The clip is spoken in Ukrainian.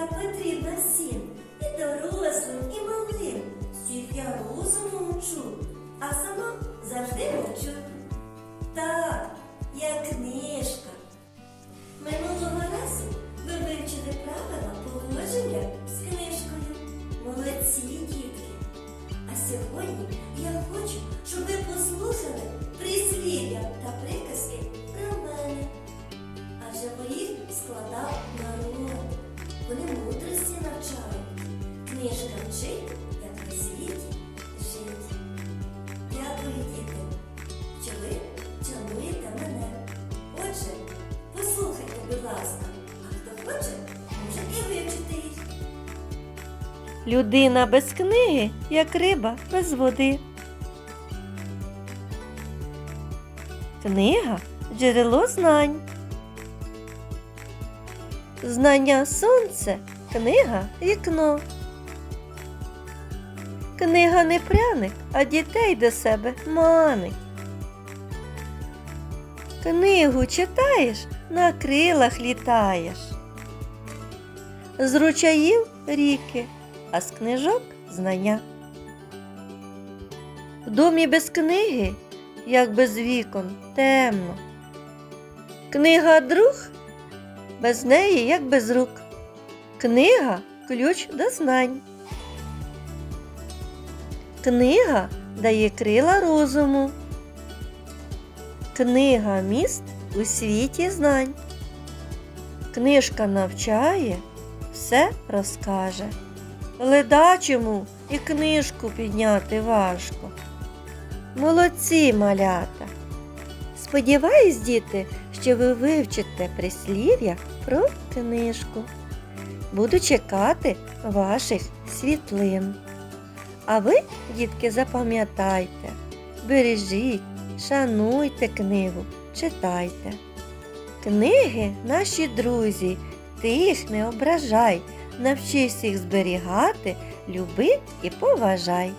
Педагогіка потрібна всім, і дорослим, і малим, всіх я розуму учу, а сама завжди мовчу. Так, я книжка. Минулого разу ви вивчили правила положення з книжкою. Молодці дітки. А сьогодні я хочу, щоб ви послухали прислів'я та приказки про мене. Адже моїх складав на. книжка вчить, як у світі жить. Дякую, діти, що ви чануєте мене. Отже, послухайте, будь ласка, а хто хоче, може і вивчити їх. Людина без книги, як риба без води. Книга джерело знань. Знання сонце, книга вікно. Книга не пряник, а дітей до себе манить. Книгу читаєш, на крилах літаєш. З ручаїв ріки, а з книжок знання. В домі без книги, як без вікон, темно. Книга друг, без неї, як без рук. Книга ключ до знань. Книга дає крила розуму. Книга міст у світі знань. Книжка навчає, все розкаже. Ледачому і книжку підняти важко. Молодці, малята! Сподіваюсь, діти, що ви вивчите прислів'я про книжку. Буду чекати ваших світлин. А ви, дітки, запам'ятайте, бережіть, шануйте книгу, читайте. Книги наші друзі, ти їх не ображай, навчись їх зберігати, люби і поважай.